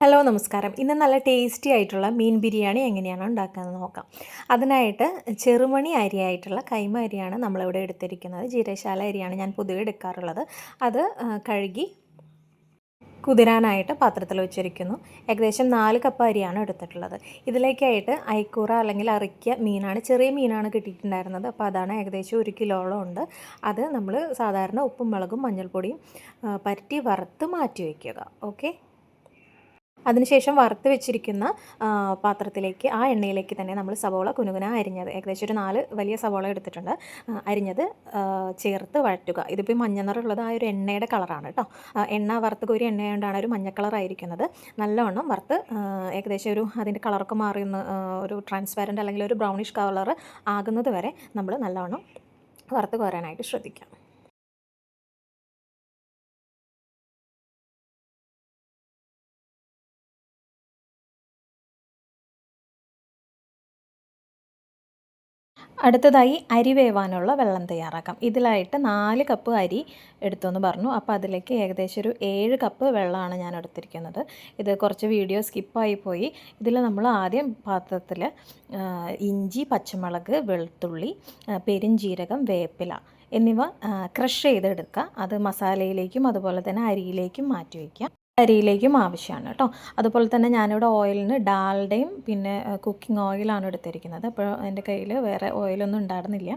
Hello നമസ്കാരം. ഇന്ന് നല്ല ടേസ്റ്റി ആയിട്ടുള്ള മീൻ ബിരിയാണി എങ്ങനെയാണ് ഉണ്ടാക്കുന്നത് നോക്കാം. അതിനായിട്ട് ചെറുമണി അരിയായിട്ടുള്ള കൈമ അരിയാണ് നമ്മളിവിടെ എടുത്തിരിക്കുന്നത്. ജീരശാല അരിയാണ് ഞാൻ പൊതുവെ എടുക്കാറുള്ളത്. അത് കഴുകി കുതിരാനായിട്ട് പാത്രത്തിൽ വെച്ചിരിക്കുന്നു. ഏകദേശം നാല് കപ്പ് അരിയാണ് എടുത്തിട്ടുള്ളത്. ഇതിലേക്കായിട്ട് ഐക്കൂറ അല്ലെങ്കിൽ അറിക്കിയ മീനാണ് ചെറിയ മീനാണ് കിട്ടിയിട്ടുണ്ടായിരുന്നത്. അപ്പോൾ അതാണ് ഏകദേശം ഒരു കിലോളം ഉണ്ട്. അത് നമ്മൾ സാധാരണ ഉപ്പും മുളകും മഞ്ഞൾപ്പൊടിയും പരറ്റി വറുത്ത് മാറ്റി വയ്ക്കുക ഓക്കെ? അതിനുശേഷം വറുത്ത് വെച്ചിരിക്കുന്ന പാത്രത്തിലേക്ക് ആ എണ്ണയിലേക്ക് തന്നെ നമ്മൾ സവോള കുനുകുന അരിഞ്ഞത് ഏകദേശം ഒരു നാല് വലിയ സവോള എടുത്തിട്ടുണ്ട്. അരിഞ്ഞത് ചേർത്ത് വഴറ്റുക. ഇതിപ്പോൾ മഞ്ഞ നിറമുള്ളത് ആ ഒരു എണ്ണയുടെ കളറാണ് കേട്ടോ. എണ്ണ വറുത്ത് കോരി എണ്ണയുണ്ടാണ് ഒരു മഞ്ഞ കളറായിരിക്കുന്നത് നല്ലവണ്ണം വറുത്ത് ഏകദേശം ഒരു അതിന്റെ കളറൊക്കെ മാറി ഒരു ട്രാൻസ്പാരന്റ് അല്ലെങ്കിൽ ഒരു ബ്രൗണിഷ് കളർ ആകുന്നത് വരെ നമ്മൾ നല്ലവണ്ണം വറുത്ത് കോരാനായിട്ട് ശ്രദ്ധിക്കാം. അടുത്തതായി അരി വേവാനുള്ള വെള്ളം തയ്യാറാക്കാം. ഇതിലായിട്ട് നാല് കപ്പ് അരി എടുത്തെന്ന് പറഞ്ഞു. അപ്പോൾ അതിലേക്ക് ഏകദേശം ഒരു ഏഴ് കപ്പ് വെള്ളമാണ് ഞാൻ എടുത്തിരിക്കുന്നത്. ഇത് കുറച്ച് വീഡിയോ സ്കിപ്പായി പോയി. ഇതിൽ നമ്മൾ ആദ്യം പാത്രത്തിൽ ഇഞ്ചി പച്ചമുളക് വെളുത്തുള്ളി പെരുംജീരകം വേപ്പില എന്നിവ ക്രഷ് ചെയ്തെടുക്കുക. അത് മസാലയിലേക്കും അതുപോലെ തന്നെ അരിയിലേക്കും മാറ്റി വയ്ക്കുക. അരിയിലേക്കും ആവശ്യമാണ് കേട്ടോ. അതുപോലെ തന്നെ ഞാനിവിടെ ഓയിലിന് ഡാൽഡയും പിന്നെ കുക്കിംഗ് ഓയിലാണ് എടുത്തിരിക്കുന്നത്. അപ്പോൾ എന്റെ കയ്യിൽ വേറെ ഓയിലൊന്നും ഉണ്ടായിരുന്നില്ല.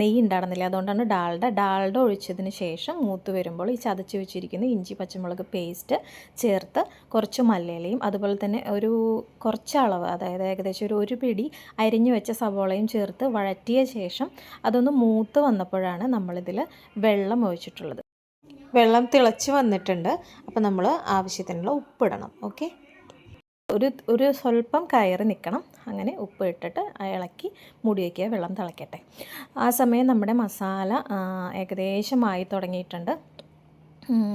നെയ്യ് ഉണ്ടായിരുന്നില്ല. അതുകൊണ്ടാണ് ഡാൽഡ. ഡാൽഡ ഒഴിച്ചതിന് ശേഷം മൂത്ത് വരുമ്പോൾ ഈ ചതച്ച് വെച്ചിരിക്കുന്ന ഇഞ്ചി പച്ചമുളക് പേസ്റ്റ് ചേർത്ത് കുറച്ച് മല്ലിയിലയും അതുപോലെ തന്നെ ഒരു കുറച്ച് അളവ് അതായത് ഏകദേശം ഒരു ഒരു പിടി അരിഞ്ഞു വെച്ച സവോളയും ചേർത്ത് വഴറ്റിയ ശേഷം അതൊന്ന് മൂത്ത് വന്നപ്പോഴാണ് നമ്മളിതിൽ വെള്ളം ഒഴിച്ചിട്ടുള്ളത്. വെള്ളം തിളച്ച് വന്നിട്ടുണ്ട്. അപ്പോൾ നമ്മൾ ആവശ്യത്തിനുള്ള ഉപ്പിടണം. ഓക്കെ? ഒരു ഒരു സ്വല്പം കയറി നിൽക്കണം അങ്ങനെ ഉപ്പ് ഇട്ടിട്ട് ഇളക്കി മൂടി വയ്ക്കുക വെള്ളം തിളയ്ക്കട്ടെ ആ സമയം നമ്മുടെ മസാല ഏകദേശമായി ഏകദേശം തുടങ്ങിയിട്ടുണ്ട്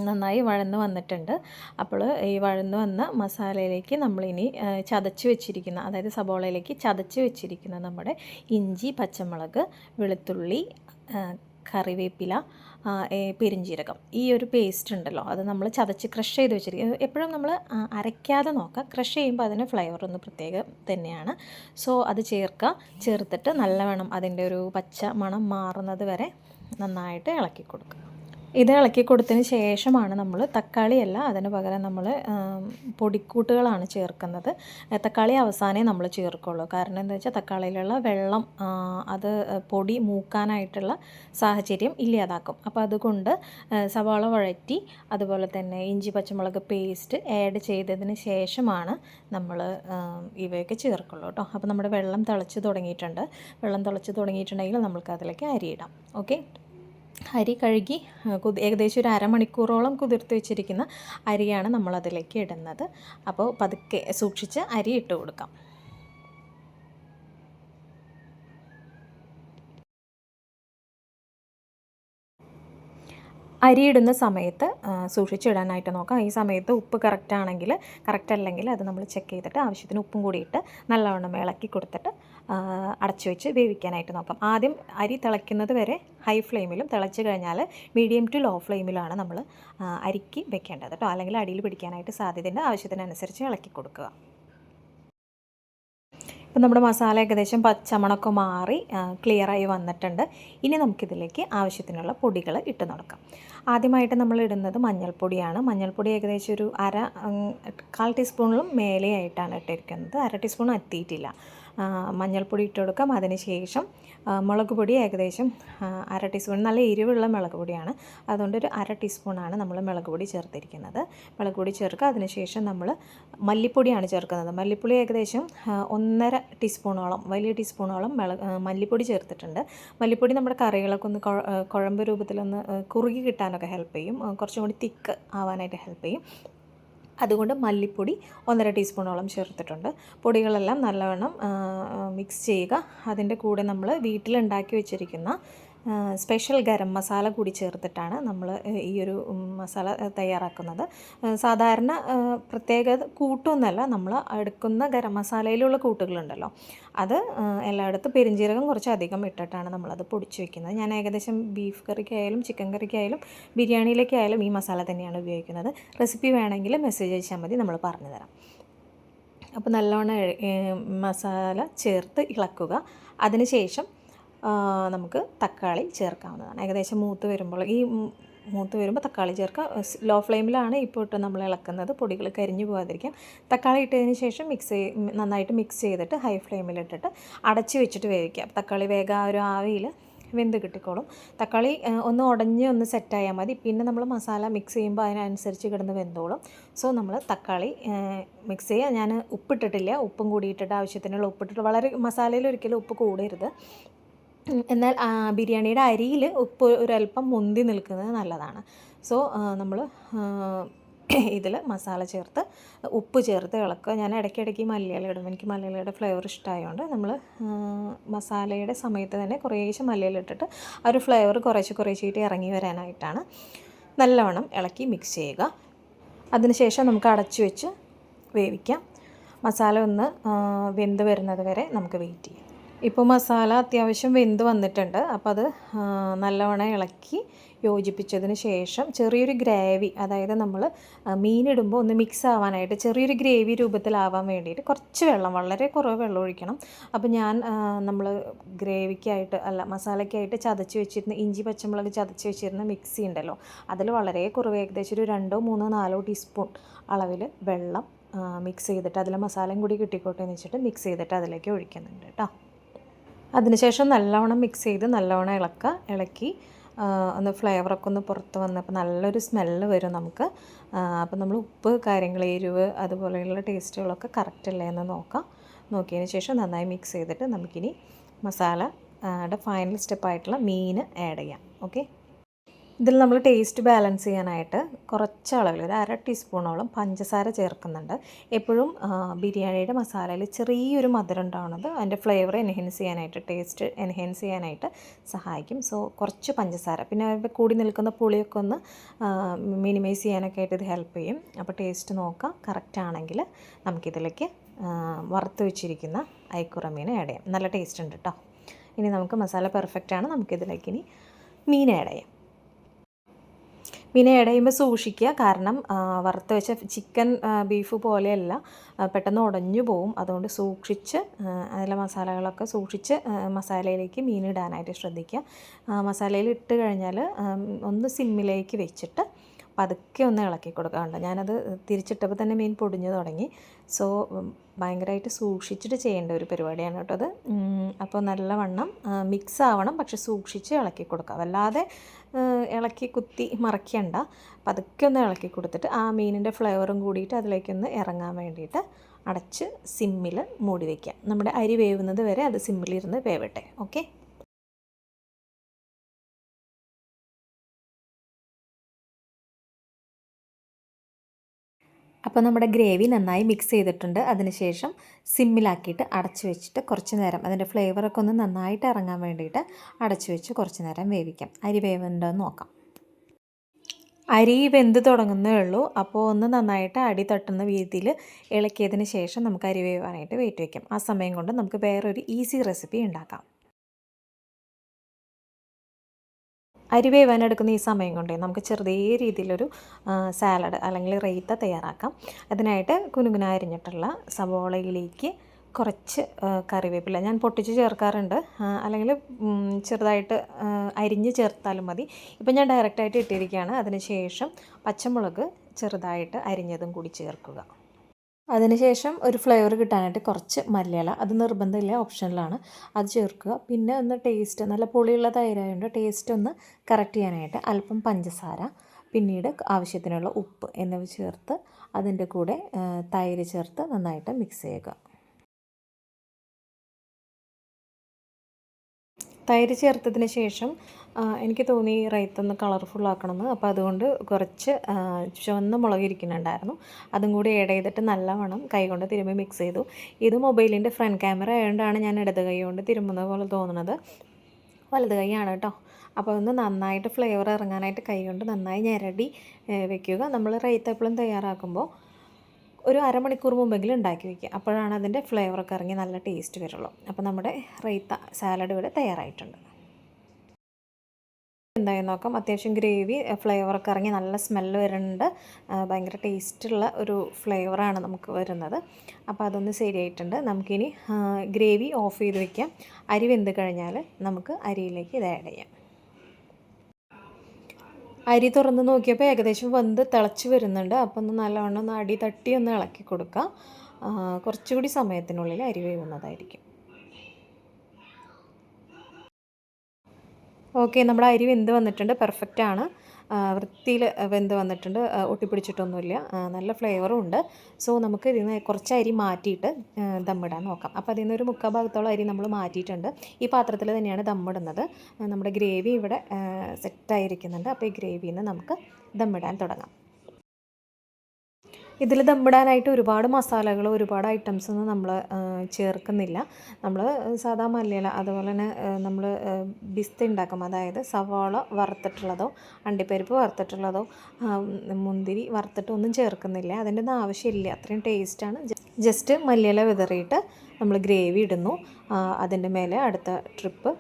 നന്നായി വഴന്ന് വന്നിട്ടുണ്ട്. അപ്പോൾ ഈ വഴന്ന് വന്ന മസാലയിലേക്ക് നമ്മളിനി ചതച്ച് വെച്ചിരിക്കുന്ന അതായത് സബോളയിലേക്ക് ചതച്ച് വെച്ചിരിക്കുന്ന നമ്മുടെ ഇഞ്ചി പച്ചമുളക് വെളുത്തുള്ളി കറിവേപ്പില പെരുംജീരകം ഈ ഒരു പേസ്റ്റ് ഉണ്ടല്ലോ അത് നമ്മൾ ചതച്ച് ക്രഷ് ചെയ്ത് വെച്ചിരിക്കും എപ്പോഴും നമ്മൾ അരയ്ക്കാതെ നോക്കുക. ക്രഷ് ചെയ്യുമ്പോൾ അതിന് ഫ്ലേവർ ഒന്ന് പ്രത്യേകം തന്നെയാണ്. സോ അത് ചേർക്കുക. ചേർത്തിട്ട് നല്ലവണ്ണം അതിന്റെ ഒരു പച്ച മണം മാറുന്നത് വരെ നന്നായിട്ട് ഇളക്കി കൊടുക്കുക. ഇത് ഇളക്കി കൊടുത്തതിന് ശേഷമാണ് നമ്മൾ തക്കാളിയല്ല അതിന് പകരം നമ്മൾ പൊടിക്കൂട്ടുകളാണ് ചേർക്കുന്നത്. തക്കാളി അവസാനേ നമ്മൾ ചേർക്കുള്ളൂ. കാരണം എന്താ വെച്ചാൽ തക്കാളിയിലുള്ള വെള്ളം അത് പൊടി മൂക്കാനായിട്ടുള്ള സാഹചര്യം ഇല്ലാതാക്കും. അപ്പോൾ അതുകൊണ്ട് സവാള വഴറ്റി അതുപോലെ തന്നെ ഇഞ്ചി പച്ചമുളക് പേസ്റ്റ് ആഡ് ചെയ്തതിന് ശേഷമാണ് നമ്മൾ ഇവയൊക്കെ ചേർക്കുള്ളൂ കേട്ടോ. അപ്പോൾ നമ്മുടെ വെള്ളം തിളച്ച് തുടങ്ങിയിട്ടുണ്ട്. വെള്ളം തിളച്ച് തുടങ്ങിയിട്ടുണ്ടെങ്കിൽ നമുക്ക് അതിലേക്ക് അരിയിടാം ഓക്കെ? അരി കഴുകി ഏകദേശം ഒരു അരമണിക്കൂറോളം കുതിർത്ത് വെച്ചിരിക്കുന്ന അരിയാണ് നമ്മളതിലേക്ക് ഇടുന്നത്. അപ്പോൾ പതുക്കെ സൂക്ഷിച്ച് അരി ഇട്ട് കൊടുക്കാം. അരിയിടുന്ന സമയത്ത് സൂക്ഷിച്ചിടാനായിട്ട് നോക്കാം. ഈ സമയത്ത് ഉപ്പ് കറക്റ്റ് ആണെങ്കിൽ കറക്റ്റ് അല്ലെങ്കിൽ അത് നമ്മൾ ചെക്ക് ചെയ്തിട്ട് ആവശ്യത്തിന് ഉപ്പും കൂടി ഇട്ട് നല്ലവണ്ണം ഇളക്കി കൊടുത്തിട്ട് അടച്ചു വെച്ച് വേവിക്കാനായിട്ട് നോക്കാം. ആദ്യം അരി തിളയ്ക്കുന്നത് വരെ ഹൈ ഫ്ലെയിമിലും തിളച്ച് കഴിഞ്ഞാൽ മീഡിയം ടു ലോ ഫ്ലെയിമിലാണ് നമ്മൾ അരിക്ക് വെക്കേണ്ടത് കേട്ടോ അല്ലെങ്കിൽ അടിയിൽ പിടിക്കാനായിട്ട് സാധ്യതയുണ്ട്. ആവശ്യത്തിനനുസരിച്ച് ഇളക്കി കൊടുക്കുക. ഇപ്പം നമ്മുടെ മസാല ഏകദേശം പച്ചമണമൊക്കെ മാറി ക്ലിയറായി വന്നിട്ടുണ്ട്. ഇനി നമുക്കിതിലേക്ക് ആവശ്യത്തിനുള്ള പൊടികൾ ഇട്ട് നടക്കാം. ആദ്യമായിട്ട് നമ്മൾ ഇടുന്നത് മഞ്ഞൾപ്പൊടിയാണ്. മഞ്ഞൾപ്പൊടി ഏകദേശം ഒരു അര കാൽ ടീസ്പൂണിലും മേലെയായിട്ടാണ് ഇട്ടിരിക്കുന്നത്. അര ടീസ്പൂൺ എത്തിയിട്ടില്ല. മഞ്ഞൾപ്പൊടി ഇട്ട് കൊടുക്കാം. അതിന് ശേഷം മുളക് പൊടി ഏകദേശം അര ടീസ്പൂൺ നല്ല എരിവുള്ള മുളക് പൊടിയാണ്. അതുകൊണ്ട് ഒരു അര ടീസ്പൂണാണ് നമ്മൾ മുളക് പൊടി ചേർത്തിരിക്കുന്നത്. മുളക് പൊടി ചേർക്കുക. അതിനുശേഷം നമ്മൾ മല്ലിപ്പൊടിയാണ് ചേർക്കുന്നത്. മല്ലിപ്പൊടി ഏകദേശം ഒന്നര ടീസ്പൂണോളം വലിയ ടീസ്പൂണോളം മല്ലിപ്പൊടി ചേർത്തിട്ടുണ്ട്. മല്ലിപ്പൊടി നമ്മുടെ കറികളൊക്കെ ഒന്ന് കുഴമ്പ് രൂപത്തിലൊന്ന് കുറുകി കിട്ടാനൊക്കെ ഹെൽപ്പ് ചെയ്യും. കുറച്ചും കൂടി തിക്ക് ആവാനായിട്ട് ഹെൽപ്പ് ചെയ്യും. അതുകൊണ്ട് മല്ലിപ്പൊടി ഒന്നര ടീസ്പൂണോളം ചേർത്തിട്ടുണ്ട്. പൊടികളെല്ലാം നല്ലവണ്ണം മിക്സ് ചെയ്യുക. അതിന്റെ കൂടെ നമ്മൾ വീട്ടിലുണ്ടാക്കി വെച്ചിരിക്കുന്ന സ്പെഷ്യൽ ഗരം മസാല കൂടി ചേർത്തിട്ടാണ് നമ്മൾ ഈ ഒരു മസാല തയ്യാറാക്കുന്നത്. സാധാരണ പ്രത്യേക കൂട്ടൊന്നുമല്ല നമ്മൾ എടുക്കുന്ന ഗരം മസാലയിലുള്ള കൂട്ടുകളുണ്ടല്ലോ. അത് എല്ലായിടത്തും പെരിഞ്ജീരകം കുറച്ച് അധികം ഇട്ടിട്ടാണ് നമ്മളത് പൊടിച്ച് വെക്കുന്നത്. ഞാൻ ഏകദേശം ബീഫ് കറിക്കായാലും ചിക്കൻ കറിക്കായാലും ബിരിയാണിയിലേക്കായാലും ഈ മസാല തന്നെയാണ് ഉപയോഗിക്കുന്നത്. റെസിപ്പി വേണമെങ്കിൽ മെസ്സേജ് അയച്ചാൽ മതി നമ്മൾ പറഞ്ഞു തരാം. അപ്പോൾ നല്ലോണം മസാല ചേർത്ത് ഇളക്കുക. അതിനുശേഷം നമുക്ക് തക്കാളി ചേർക്കാവുന്നതാണ്. ഏകദേശം മൂത്ത് വരുമ്പോൾ ഈ മൂത്ത് വരുമ്പോൾ തക്കാളി ചേർക്കാം ലോ ഫ്ലെയിമിലാണ് ഇപ്പോൾ ഇട്ട് നമ്മൾ ഇളക്കുന്നത്. പൊടികൾ കരിഞ്ഞു പോകാതിരിക്കാൻ തക്കാളി ഇട്ടതിന് ശേഷം മിക്സ് ചെയ് നന്നായിട്ട് മിക്സ് ചെയ്തിട്ട് ഹൈ ഫ്ലെയിമിലിട്ടിട്ട് അടച്ച് വെച്ചിട്ട് വേവിക്കാം തക്കാളി വേഗം ആ ഒരു ആവിയിൽ വെന്ത് കിട്ടിക്കോളും. തക്കാളി ഒന്ന് ഉടഞ്ഞ് ഒന്ന് സെറ്റായാൽ മതി. പിന്നെ നമ്മൾ മസാല മിക്സ് ചെയ്യുമ്പോൾ അതിനനുസരിച്ച് കിടന്ന് വെന്തോളും. സോ നമ്മൾ തക്കാളി മിക്സ് ചെയ്യുക. ഞാൻ ഉപ്പിട്ടിട്ടില്ല. ഉപ്പും കൂടി ഇട്ടിട്ട് ആവശ്യത്തിനുള്ള ഉപ്പിട്ടിട്ട് വളരെ മസാലയിൽ ഒരിക്കലും ഉപ്പ് കൂടരുത്. എന്നാൽ ബിരിയാണിയുടെ അരിയിൽ ഉപ്പ് ഒരല്പം മുന്തി നിൽക്കുന്നത് നല്ലതാണ്. സോ നമ്മൾ ഇതിൽ മസാല ചേർത്ത് ഉപ്പ് ചേർത്ത് ഇളക്കുക. ഞാൻ ഇടയ്ക്കിടയ്ക്ക് മല്ലിയില ഇടും. എനിക്ക് മല്ലിയിലയുടെ ഫ്ലേവർ ഇഷ്ടമായതുകൊണ്ട് നമ്മൾ മസാലയുടെ സമയത്ത് തന്നെ കുറേശ്ശെ മല്ലിയില ഇട്ടിട്ട് ആ ഒരു ഫ്ലേവർ കുറേശ്ശെ കുറേശ്ശെയായിട്ട് ഇറങ്ങി വരാനായിട്ടാണ് നല്ലവണ്ണം ഇളക്കി മിക്സ് ചെയ്യുക. അതിനുശേഷം നമുക്ക് അടച്ചു വെച്ച് വേവിക്കാം. മസാല ഒന്ന് വെന്ത് വരുന്നത് വരെ നമുക്ക് വെയിറ്റ് ചെയ്യാം. ഇപ്പോൾ മസാല അത്യാവശ്യം വെന്ത് വന്നിട്ടുണ്ട്. അപ്പോൾ അത് നല്ലവണ്ണം ഇളക്കി യോജിപ്പിച്ചതിന് ശേഷം ചെറിയൊരു ഗ്രേവി അതായത് നമ്മൾ മീനിടുമ്പോൾ ഒന്ന് മിക്സ് ആവാനായിട്ട് ചെറിയൊരു ഗ്രേവി രൂപത്തിലാവാൻ വേണ്ടിയിട്ട് കുറച്ച് വെള്ളം വളരെ കുറവ് വെള്ളം ഒഴിക്കണം. അപ്പോൾ ഞാൻ നമ്മൾ ഗ്രേവിക്കായിട്ട് അല്ല മസാലയ്ക്കായിട്ട് ചതച്ച് വെച്ചിരുന്ന ഇഞ്ചി പച്ചമുളക് ചതച്ച് വെച്ചിരുന്ന മിക്സി ഉണ്ടല്ലോ അതിൽ വളരെ കുറവ് ഏകദേശം ഒരു രണ്ടോ മൂന്നോ നാലോ ടീസ്പൂൺ അളവിൽ വെള്ളം മിക്സ് ചെയ്തിട്ട് അതിൽ മസാലയും കൂടി കിട്ടിക്കോട്ടെ എന്ന് വെച്ചിട്ട് മിക്സ് ചെയ്തിട്ട് അതിലേക്ക് ഒഴിക്കുന്നുണ്ട് കേട്ടോ അതിനുശേഷം നല്ലവണ്ണം മിക്സ് ചെയ്ത് നല്ലവണ്ണം ഇളക്കുക. ഇളക്കി ഒന്ന് ഫ്ലേവറൊക്കെ ഒന്ന് പുറത്ത് വന്നപ്പോൾ നല്ലൊരു സ്മെല്ല് വരും നമുക്ക്. അപ്പോൾ നമ്മൾ ഉപ്പ് കാര്യങ്ങൾ എരിവ് അതുപോലെയുള്ള ടേസ്റ്റുകളൊക്കെ കറക്റ്റ് അല്ലേ എന്ന് നോക്കാം. നോക്കിയതിന് ശേഷം നന്നായി മിക്സ് ചെയ്തിട്ട് നമുക്കിനി മസാലയുടെ ഫൈനൽ സ്റ്റെപ്പായിട്ടുള്ള മീൻ ആഡ് ചെയ്യാം. ഓക്കെ ഇതിൽ നമ്മൾ ടേസ്റ്റ് ബാലൻസ് ചെയ്യാനായിട്ട് കുറച്ച് അളവിൽ ഒരു അര ടീസ്പൂണോളം പഞ്ചസാര ചേർക്കുന്നുണ്ട്. എപ്പോഴും ബിരിയാണിയുടെ മസാലയിൽ ചെറിയൊരു മധുരം ഉണ്ടാവുന്നത് അതിന്റെ ഫ്ലേവർ എൻഹാൻസ് ചെയ്യാനായിട്ട് ടേസ്റ്റ് എൻഹാൻസ് ചെയ്യാനായിട്ട് സഹായിക്കും. സോ കുറച്ച് പഞ്ചസാര. പിന്നെ കൂടി നിൽക്കുന്ന പുളിയൊക്കെ ഒന്ന് മിനിമൈസ് ചെയ്യാനൊക്കെ ആയിട്ട് ഇത് ഹെൽപ്പ് ചെയ്യും. അപ്പോൾ ടേസ്റ്റ് നോക്കാം. കറക്റ്റ് ആണെങ്കിൽ നമുക്കിതിലേക്ക് വറുത്ത് വെച്ചിരിക്കുന്ന ഐക്കുറ മീൻ ആഡ് ചെയ്യാം. നല്ല ടേസ്റ്റ് ഉണ്ട് കേട്ടോ ഇനി നമുക്ക് മസാല പെർഫെക്റ്റ് ആണ്. നമുക്കിതിലേക്ക് ഇനി മീൻ ആഡ് ചെയ്യാം. മീൻ ഇടയുമ്പോൾ സൂക്ഷിക്കുക. കാരണം വറുത്ത് വെച്ച ചിക്കൻ ബീഫ് പോലെയല്ല പെട്ടെന്ന് ഉടഞ്ഞു പോവും. അതുകൊണ്ട് സൂക്ഷിച്ച് അതിലെ മസാലകളൊക്കെ സൂക്ഷിച്ച് മസാലയിലേക്ക് മീൻ ഇടാനായിട്ട് ശ്രദ്ധിക്കുക മസാലയിൽ ഇട്ട് കഴിഞ്ഞാൽ ഒന്ന് സിമ്മിലേക്ക് വെച്ചിട്ട് പതുക്കെ ഒന്ന് ഇളക്കി കൊടുക്കാറുണ്ട് ഞാനത് തിരിച്ചിട്ടപ്പോൾ തന്നെ മീൻ പൊടിഞ്ഞു തുടങ്ങി. സോ ഭയങ്കരമായിട്ട് സൂക്ഷിച്ചിട്ട് ചെയ്യേണ്ട ഒരു പരിപാടിയാണ് കേട്ടോ അത്. അപ്പോൾ നല്ലവണ്ണം മിക്സ് ആവണം. പക്ഷെ സൂക്ഷിച്ച് ഇളക്കി കൊടുക്കുക. വല്ലാതെ ആ, ഇളക്കി കുത്തി മറക്കണ്ട പതുക്കെ ഒന്ന് ഇളക്കി കൊടുത്തിട്ട് ആ മീനിന്റെ ഫ്ലേവറും കൂടിയിട്ട് അതിലേക്കൊന്ന് ഇറങ്ങാൻ വേണ്ടിയിട്ട് അടച്ച് സിമ്മിൽ മൂടി വയ്ക്കാം നമ്മുടെ അരി വേവുന്നത് വരെ അത് സിമ്മിലിരുന്ന് വേവട്ടെ. ഓക്കെ? അപ്പോൾ നമ്മുടെ ഗ്രേവി നന്നായി മിക്സ് ചെയ്തിട്ടുണ്ട്. അതിനുശേഷം സിമ്മിലാക്കിയിട്ട് അടച്ച് വെച്ചിട്ട് കുറച്ച് നേരം അതിന്റെ ഫ്ലേവറൊക്കെ ഒന്ന് നന്നായിട്ട് ഇറങ്ങാൻ വേണ്ടിയിട്ട് അടച്ച് വെച്ച് കുറച്ച് നേരം വേവിക്കാം. അരി വേവുന്നുണ്ടോ എന്ന് നോക്കാം. അരി വെന്ത് തുടങ്ങുന്നേ ഉള്ളൂ. അപ്പോൾ ഒന്ന് നന്നായിട്ട് അടി തട്ടുന്ന രീതിയിൽ ഇളക്കിയതിന് ശേഷം നമുക്ക് അരി വേവാനായിട്ട് വെയിറ്റ് വയ്ക്കാം ആ സമയം കൊണ്ട് നമുക്ക് വേറൊരു ഈസി റെസിപ്പി ഉണ്ടാക്കാം. അരി വേവാൻ എടുക്കുന്ന ഈ സമയം കൊണ്ടേ നമുക്ക് ചെറിയ രീതിയിലൊരു സാലഡ് അല്ലെങ്കിൽ റൈത്ത തയ്യാറാക്കാം. അതിനായിട്ട് കുനുകുന അരിഞ്ഞിട്ടുള്ള സവോളയിലേക്ക് കുറച്ച് കറിവേപ്പില ഞാൻ പൊട്ടിച്ച് ചേർക്കാറുണ്ട്. അല്ലെങ്കിൽ ചെറുതായിട്ട് അരിഞ്ഞ് ചേർത്താലും മതി. ഇപ്പം ഞാൻ ഡയറക്റ്റായിട്ട് ഇട്ടിരിക്കുകയാണ്. അതിനുശേഷം പച്ചമുളക് ചെറുതായിട്ട് അരിഞ്ഞതും കൂടി ചേർക്കുക. അതിനുശേഷം ഒരു ഫ്ലേവർ കിട്ടാനായിട്ട് കുറച്ച് മല്ലിയില. അത് നിർബന്ധമില്ല ഓപ്ഷനിലാണ്. അത് ചേർക്കുക. പിന്നെ ഒന്ന് ടേസ്റ്റ് നല്ല പുളിയുള്ള തൈരായതുകൊണ്ട് ടേസ്റ്റ് ഒന്ന് കറക്റ്റ് ചെയ്യാനായിട്ട് അല്പം പഞ്ചസാര പിന്നീട് ആവശ്യത്തിനുള്ള ഉപ്പ് എന്നിവ ചേർത്ത് അതിന്റെ കൂടെ തൈര് ചേർത്ത് നന്നായിട്ട് മിക്സ് ചെയ്യുക. തൈര് ചേർത്തതിന് ശേഷം എനിക്ക് തോന്നി ഈ റൈത്ത ഒന്ന് കളർഫുൾ ആക്കണമെന്ന് അപ്പോൾ അതുകൊണ്ട് കുറച്ച് ചുവന്ന മുളക് ഇരിക്കുന്നുണ്ടായിരുന്നു അതും കൂടി ഏഡ് ചെയ്തിട്ട് നല്ലവണ്ണം കൈകൊണ്ട് തിരുമ്പി മിക്സ് ചെയ്തു. ഇത് മൊബൈലിന്റെ ഫ്രണ്ട് ക്യാമറ ആയതുകൊണ്ടാണ് ഞാൻ ഇടത് കൈ കൊണ്ട് തിരുമ്പുന്നത് പോലെ തോന്നുന്നത് വലത് കൈയാണ് കേട്ടോ അപ്പോൾ ഒന്ന് നന്നായിട്ട് ഫ്ലേവർ ഇറങ്ങാനായിട്ട് കൈ കൊണ്ട് നന്നായി ഞരടി വെക്കുക. നമ്മൾ റൈത്ത എപ്പോഴും തയ്യാറാക്കുമ്പോൾ ഒരു അരമണിക്കൂർ മുമ്പെങ്കിലും ഉണ്ടാക്കി വയ്ക്കുക അപ്പോഴാണ് അതിന്റെ ഫ്ലേവറൊക്കെ ഇറങ്ങി നല്ല ടേസ്റ്റ് വരുള്ളൂ. അപ്പോൾ നമ്മുടെ റൈത്ത സാലഡ് ഇവിടെ തയ്യാറായിട്ടുണ്ട്. എന്തായി നോക്കാം. അത്യാവശ്യം ഗ്രേവി ഫ്ലേവറൊക്കെ ഇറങ്ങി നല്ല സ്മെല്ല് വരുന്നുണ്ട്. ഭയങ്കര ടേസ്റ്റുള്ള ഒരു ഫ്ലേവറാണ് നമുക്ക് വരുന്നത്. അപ്പോൾ അതൊന്ന് ശരിയായിട്ടുണ്ട്. നമുക്കിനി ഗ്രേവി ഓഫ് ചെയ്ത് വയ്ക്കാം അരി വെന്ത് കഴിഞ്ഞാൽ നമുക്ക് അരിയിലേക്ക് ഇത് ആഡ് ചെയ്യാം. അരി തുറന്ന് നോക്കിയപ്പോൾ ഏകദേശം വെന്ത് തിളച്ച് വരുന്നുണ്ട്. അപ്പോൾ ഒന്ന് നല്ലവണ്ണം ഒന്ന് അടി തട്ടി ഒന്ന് ഇളക്കി കൊടുക്കുക കുറച്ചുകൂടി സമയത്തിനുള്ളിൽ അരി വേവുന്നതായിരിക്കും. ഓക്കെ നമ്മുടെ അരി വെന്ത് വന്നിട്ടുണ്ട്. പെർഫെക്റ്റ് ആണ്. വൃത്തിയിൽ വെന്ത് വന്നിട്ടുണ്ട്. ഒട്ടിപ്പിടിച്ചിട്ടൊന്നുമില്ല. നല്ല ഫ്ലേവറും ഉണ്ട്. സോ നമുക്ക് ഇതിൽ നിന്ന് കുറച്ച് അരി മാറ്റിയിട്ട് ദമ്മിടാൻ നോക്കാം. അപ്പോൾ അതിൽ നിന്നൊരു മുക്കാൽ ഭാഗത്തോളം അരി നമ്മൾ മാറ്റിയിട്ടുണ്ട്. ഈ പാത്രത്തിൽ തന്നെയാണ് ദമ്മിടുന്നത് നമ്മുടെ ഗ്രേവി ഇവിടെ സെറ്റായിരിക്കുന്നുണ്ട് അപ്പോൾ ഈ ഗ്രേവിയിൽ നിന്ന് നമുക്ക് ദമ്മിടാൻ തുടങ്ങാം. ഇതിൽ ദമ്പിടാനായിട്ട് ഒരുപാട് മസാലകൾ ഒരുപാട് ഐറ്റംസ് ഒന്നും നമ്മൾ ചേർക്കുന്നില്ല. നമ്മൾ സാധാ മല്ലിയില അതുപോലെ തന്നെ നമ്മൾ ബിസ്ത ഉണ്ടാക്കും അതായത് സവാള വറുത്തിട്ടുള്ളതോ അണ്ടിപ്പരിപ്പ് വറുത്തിട്ടുള്ളതോ മുന്തിരി മുന്തിരി വറുത്തിട്ടൊന്നും ചേർക്കുന്നില്ല. അതിന്റെ ഒന്നും ആവശ്യമില്ല. അത്രയും ടേസ്റ്റാണ് ജസ്റ്റ് മല്ലിയില വിതറിയിട്ട് നമ്മൾ ഗ്രേവി ഇടുന്നു. അതിന്റെ മേലെ അടുത്ത ട്രിപ്പ്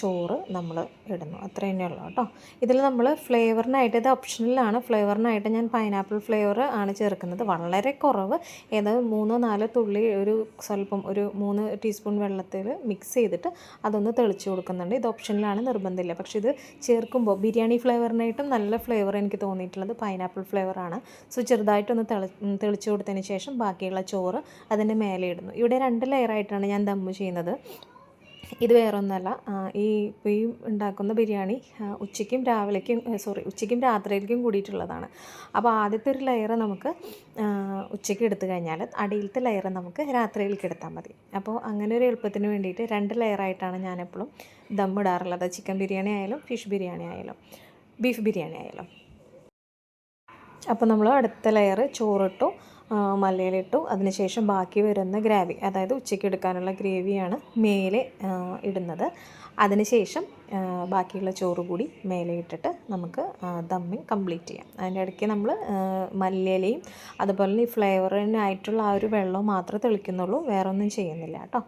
ചോറ് നമ്മൾ ഇടുന്നു. അത്ര തന്നെയുള്ളൂ കേട്ടോ. ഇതിൽ നമ്മൾ ഫ്ലേവറിനായിട്ട് ഇത് ഓപ്ഷനിലാണ് ഫ്ലേവറിനായിട്ട് ഞാൻ പൈനാപ്പിൾ ഫ്ലേവർ ആണ് ചേർക്കുന്നത്. വളരെ കുറവ്. ഏത് മൂന്നോ നാലോ തുള്ളി ഒരു സ്വല്പം ഒരു മൂന്ന് ടീസ്പൂൺ വെള്ളത്തിൽ മിക്സ് ചെയ്തിട്ട് അതൊന്ന് തെളിച്ച് കൊടുക്കുന്നുണ്ട്. ഇത് ഓപ്ഷനിലാണ് നിർബന്ധമില്ല. പക്ഷേ ഇത് ചേർക്കുമ്പോൾ ബിരിയാണി ഫ്ലേവറിനായിട്ടും നല്ല ഫ്ലേവർ എനിക്ക് തോന്നിയിട്ടുള്ളത് പൈനാപ്പിൾ ഫ്ലേവറാണ് സോ ചെറുതായിട്ടൊന്ന് തെളി തെളിച്ച് കൊടുത്തതിന് ശേഷം ബാക്കിയുള്ള ചോറ് അതിന്റെ മേലെ ഇടുന്നു. ഇവിടെ രണ്ട് ലെയറായിട്ടാണ് ഞാൻ ദമ്മ് ചെയ്യുന്നത്. ഇത് വേറൊന്നുമല്ല ഈ ഈ ഉണ്ടാക്കുന്ന ബിരിയാണി ഉച്ചയ്ക്കും രാവിലേക്കും സോറി ഉച്ചയ്ക്കും രാത്രിയിലേക്കും കൂടിയിട്ടുള്ളതാണ്. അപ്പോൾ ആദ്യത്തെ ഒരു ലെയർ നമുക്ക് ഉച്ചയ്ക്ക് എടുത്തു കഴിഞ്ഞാൽ അടിയിലത്തെ ലെയർ നമുക്ക് രാത്രിയിലേക്ക് എടുത്താൽ മതി. അപ്പോൾ അങ്ങനെ ഒരു എളുപ്പത്തിന് വേണ്ടിയിട്ട് രണ്ട് ലെയറായിട്ടാണ് ഞാനെപ്പോഴും ദം ഇടാറുള്ളത്. ചിക്കൻ ബിരിയാണി ആയാലും ഫിഷ് ബിരിയാണി ആയാലും ബീഫ് ബിരിയാണി ആയാലും. അപ്പോൾ നമ്മൾ അടുത്ത ലെയർ ചോറിട്ടു. മല്ലിയിലിട്ടു. അതിനുശേഷം ബാക്കി വരുന്ന ഗ്രാവി അതായത് ഉച്ചയ്ക്ക് എടുക്കാനുള്ള ഗ്രേവിയാണ് മേലെ ഇടുന്നത്. അതിനുശേഷം ബാക്കിയുള്ള ചോറ് കൂടി മേലെ ഇട്ടിട്ട് നമുക്ക് ദമ്മിങ് കംപ്ലീറ്റ് ചെയ്യാം. അതിന്റെ ഇടയ്ക്ക് നമ്മൾ മല്ലിയിലയും അതുപോലെ ഈ ഫ്ലേവറിനായിട്ടുള്ള ആ ഒരു വെള്ളം മാത്രമേ തെളിക്കുന്നുള്ളൂ. വേറൊന്നും ചെയ്യുന്നില്ല കേട്ടോ.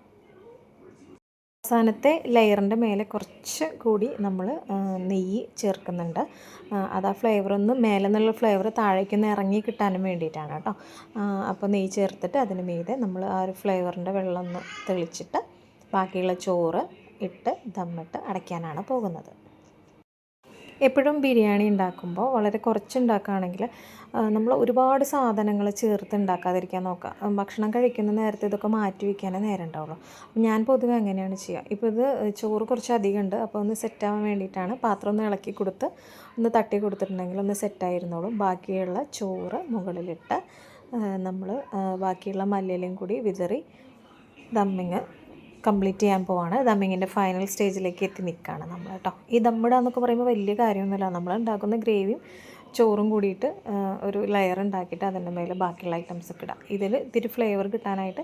അവസാനത്തെ ലെയറിന്റെ മേലെ കുറച്ച് കൂടി നമ്മൾ നെയ്യ് ചേർക്കുന്നുണ്ട്. അത് ആ ഫ്ലേവർ ഒന്ന് മേലെ നിന്നുള്ള ഫ്ലേവർ താഴേക്കൊന്ന് ഇറങ്ങി കിട്ടാനും വേണ്ടിയിട്ടാണ് കേട്ടോ. അപ്പോൾ നെയ്യ് ചേർത്തിട്ട് അതിന് മീതെ നമ്മൾ ആ ഒരു ഫ്ലേവറിന്റെ വെള്ളം ഒന്ന് തെളിച്ചിട്ട് ബാക്കിയുള്ള ചോറ് ഇട്ട് ദമ്മിട്ട് അടയ്ക്കാനാണ് പോകുന്നത്. എപ്പോഴും ബിരിയാണി ഉണ്ടാക്കുമ്പോൾ വളരെ കുറച്ച് ഉണ്ടാക്കുകയാണെങ്കിൽ നമ്മൾ ഒരുപാട് സാധനങ്ങൾ ചേർത്ത് ഉണ്ടാക്കാതിരിക്കാൻ നോക്കുക. ഭക്ഷണം കഴിക്കുന്ന നേരത്തെ ഇതൊക്കെ മാറ്റി വയ്ക്കാനേ നേരം ഉണ്ടാവുള്ളൂ. ഞാൻ പൊതുവെ അങ്ങനെയാണ് ചെയ്യുക. ഇപ്പോൾ ഇത് ചോറ് കുറച്ച് അധികം ഉണ്ട്. അപ്പോൾ ഒന്ന് സെറ്റാവാൻ വേണ്ടിയിട്ടാണ് പാത്രം ഒന്ന് ഇളക്കി കൊടുത്ത് ഒന്ന് തട്ടി കൊടുത്തിട്ടുണ്ടെങ്കിൽ ഒന്ന് സെറ്റായിരുന്നോളും ബാക്കിയുള്ള ചോറ് മുകളിലിട്ട് നമ്മൾ ബാക്കിയുള്ള മല്ലിയിലയും കൂടി വിതറി ദമ്മിങ് കംപ്ലീറ്റ് ചെയ്യാൻ പോവാണ്. ദമ്മിങ്ങിന്റെ ഫൈനൽ സ്റ്റേജിലേക്ക് എത്തി നിൽക്കുകയാണ് നമ്മൾ കേട്ടോ. ഈ ദമ്മിട എന്നൊക്കെ പറയുമ്പോൾ വലിയ കാര്യമൊന്നുമില്ല. നമ്മൾ ഉണ്ടാക്കുന്ന ഗ്രേവിയും ചോറും കൂടിയിട്ട് ഒരു ലെയർ ഉണ്ടാക്കിയിട്ട് അതിന്റെ മേലെ ബാക്കിയുള്ള ഐറ്റംസ് ഒക്കെ ഇടാം. ഇതിൽ ഇത്തിരി ഫ്ലേവർ കിട്ടാനായിട്ട്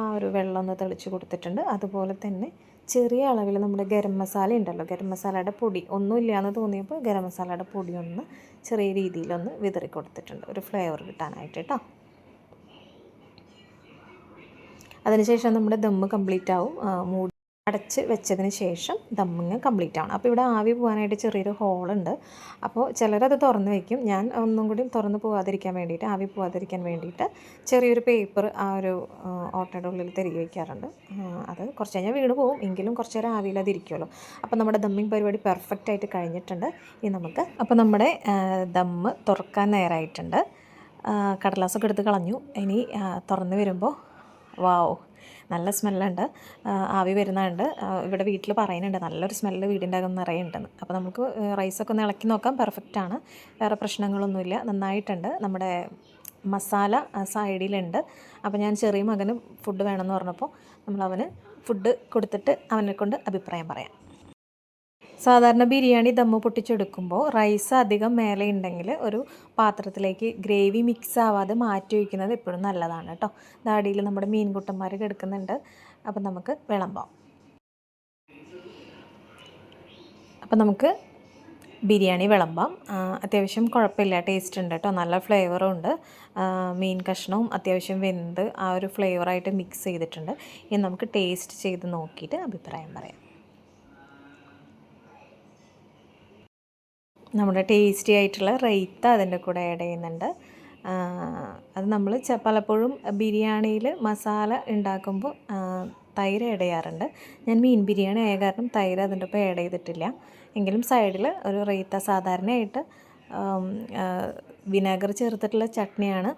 ആ ഒരു വെള്ളം ഒന്ന് തെളിച്ച് കൊടുത്തിട്ടുണ്ട്. അതുപോലെ തന്നെ ചെറിയ അളവിൽ നമ്മുടെ ഗരം മസാല ഉണ്ടല്ലോ. ഗരം മസാലയുടെ പൊടി ഒന്നുമില്ല എന്ന് തോന്നിയപ്പോൾ ഗരം മസാലയുടെ പൊടി ഒന്ന് ചെറിയ രീതിയിലൊന്ന് വിതറി കൊടുത്തിട്ടുണ്ട് ഒരു ഫ്ലേവർ കിട്ടാനായിട്ട് കേട്ടോ. അതിനുശേഷം നമ്മുടെ ദമ്മ് കംപ്ലീറ്റ് ആവും മൂടി അടച്ച് വെച്ചതിന് ശേഷം ദമ്മിങ് കംപ്ലീറ്റ് ആവണം അപ്പോൾ ഇവിടെ ആവി പോകാനായിട്ട് ചെറിയൊരു ഹോളുണ്ട്. അപ്പോൾ ചിലരത് തുറന്ന് വയ്ക്കും ഞാൻ ഒന്നും കൂടി തുറന്ന് പോകാതിരിക്കാൻ വേണ്ടിയിട്ട് ആവി പോകാതിരിക്കാൻ വേണ്ടിയിട്ട് ചെറിയൊരു പേപ്പർ ആ ഒരു ഓട്ടയുടെ ഉള്ളിൽ തിരികെ വയ്ക്കാറുണ്ട് അത് കുറച്ച് കഴിഞ്ഞാൽ വീണ് പോകും എങ്കിലും കുറച്ച് നേരം ആവിയിൽ അതിരിക്കുമല്ലോ അപ്പോൾ നമ്മുടെ ദമ്മിങ് പരിപാടി പെർഫെക്റ്റ് ആയിട്ട് കഴിഞ്ഞിട്ടുണ്ട്. ഇനി നമുക്ക് അപ്പോൾ നമ്മുടെ ദമ്മ് തുറക്കാൻ നേരമായിട്ടുണ്ട് കടലാസൊക്കെ എടുത്ത് കളഞ്ഞു. ഇനി തുറന്ന് വരുമ്പോൾ വാവ് നല്ല സ്മെല്ലുണ്ട്. ആവി വരുന്നുണ്ട്. ഇവിടെ വീട്ടിൽ പറയുന്നുണ്ട് നല്ലൊരു സ്മെല്ല് വീടിന്റെ അകം നിറയുണ്ടെന്ന് അപ്പോൾ നമുക്ക് റൈസൊക്കെ ഒന്ന് ഇളക്കി നോക്കാം. പെർഫെക്റ്റാണ് വേറെ പ്രശ്നങ്ങളൊന്നുമില്ല. നന്നായിട്ടുണ്ട്. നമ്മുടെ മസാല സൈഡിലുണ്ട്. അപ്പോൾ ഞാൻ ചെറിയ മകന് ഫുഡ് വേണമെന്ന് പറഞ്ഞപ്പോൾ നമ്മൾ ഫുഡ് കൊടുത്തിട്ട് അവനെ കൊണ്ട് അഭിപ്രായം പറയാം. സാധാരണ ബിരിയാണി ദമ്മ് പൊട്ടിച്ചെടുക്കുമ്പോൾ റൈസ് അധികം മേലെ ഉണ്ടെങ്കിൽ ഒരു പാത്രത്തിലേക്ക് ഗ്രേവി മിക്സ് ആവാതെ മാറ്റി വയ്ക്കുന്നത് എപ്പോഴും നല്ലതാണ് കേട്ടോ. ദാടിയിൽ നമ്മുടെ മീൻകുട്ടന്മാർ കിടക്കുന്നുണ്ട്. അപ്പം നമുക്ക് വിളമ്പാം. അപ്പം നമുക്ക് ബിരിയാണി വിളമ്പാം. അത്യാവശ്യം കുഴപ്പമില്ല. ടേസ്റ്റ് ഉണ്ട് കേട്ടോ. നല്ല ഫ്ലേവറും ഉണ്ട്. മീൻ കഷ്ണവും അത്യാവശ്യം വെന്ത് ആ ഒരു ഫ്ലേവറായിട്ട് മിക്സ് ചെയ്തിട്ടുണ്ട്. ഇനി നമുക്ക് ടേസ്റ്റ് ചെയ്ത് നോക്കിയിട്ട് അഭിപ്രായം പറയാം. നമ്മുടെ ടേസ്റ്റി ആയിട്ടുള്ള റൈത്ത അതിന്റെ കൂടെ ആഡ് ചെയ്യുന്നുണ്ട്. അത് നമ്മൾ പലപ്പോഴും ബിരിയാണിയിൽ മസാല ഉണ്ടാക്കുമ്പോൾ തൈര് ആഡ് ചെയ്യാറുണ്ട്. ഞാൻ മീൻ ബിരിയാണി ആയ കാരണം തൈര് അതിന്റെ ഒപ്പം ആഡ് ചെയ്തിട്ടില്ല. എങ്കിലും സൈഡിൽ ഒരു റൈത്ത സാധാരണയായിട്ട് വിനാഗർ ചേർത്തിട്ടുള്ള ചട്നിയാണ്.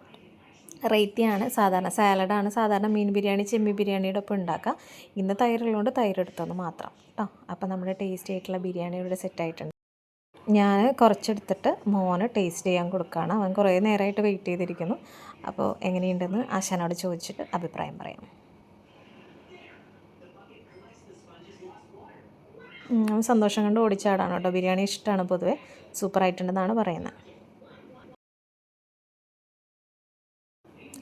റൈത്തിയാണ് സാധാരണ സാലഡാണ് സാധാരണ മീൻ ബിരിയാണി ചെമ്മി ബിരിയാണിയുടെ ഒപ്പം ഉണ്ടാക്കുക ഇന്ന് തൈരുള്ളതുകൊണ്ട് തൈര് എടുത്തെന്ന് മാത്രം. കേട്ടോ അപ്പോൾ നമ്മുടെ ടേസ്റ്റി ആയിട്ടുള്ള ബിരിയാണി ഇവിടെ സെറ്റായിട്ടുണ്ട് ഞാൻ കുറച്ചെടുത്തിട്ട് മോന് ടേസ്റ്റ് ചെയ്യാൻ കൊടുക്കുകയാണ്. അവൻ കുറേ നേരമായിട്ട് വെയിറ്റ് ചെയ്തിരിക്കുന്നു. അപ്പോൾ എങ്ങനെയുണ്ടെന്ന് ആശാനോട് ചോദിച്ചിട്ട് അഭിപ്രായം പറയാം. അവൻ സന്തോഷം കൊണ്ട് ഓടിച്ചാടാണ് കേട്ടോ. ബിരിയാണി ഇഷ്ടമാണ് പൊതുവേ. സൂപ്പറായിട്ടുണ്ടെന്നാണ് പറയുന്നത്.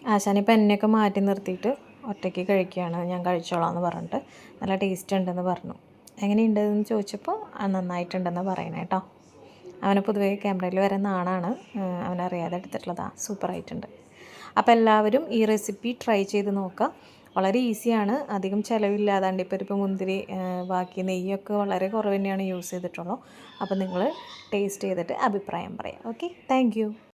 ആശാനിപ്പോൾ എന്നെയൊക്കെ മാറ്റി നിർത്തിയിട്ട് ഒറ്റയ്ക്ക് കഴിക്കുകയാണ്. ഞാൻ കഴിച്ചോളാം എന്ന് പറഞ്ഞിട്ട്. നല്ല ടേസ്റ്റ് ഉണ്ടെന്ന് പറഞ്ഞു. എങ്ങനെയുണ്ടെന്ന് ചോദിച്ചപ്പോൾ "ആ, നന്നായിട്ടുണ്ടെന്ന് പറയണേ കേട്ടോ. അവന് പൊതുവേ ക്യാമറയിൽ വരെ നാണാണ് അവനറിയാതെ എടുത്തിട്ടുള്ളതാണ് സൂപ്പറായിട്ടുണ്ട് അപ്പോൾ എല്ലാവരും ഈ റെസിപ്പി ട്രൈ ചെയ്ത് നോക്കുക. വളരെ ഈസിയാണ് അധികം ചിലവില്ലാതെ അണ്ടിപ്പരിപ്പ് മുന്തിരി ബാക്കി നെയ്യൊക്കെ വളരെ കുറവ് തന്നെയാണ് യൂസ് ചെയ്തിട്ടുള്ളൂ. അപ്പോൾ നിങ്ങൾ ടേസ്റ്റ് ചെയ്തിട്ട് അഭിപ്രായം പറയാം. Okay thank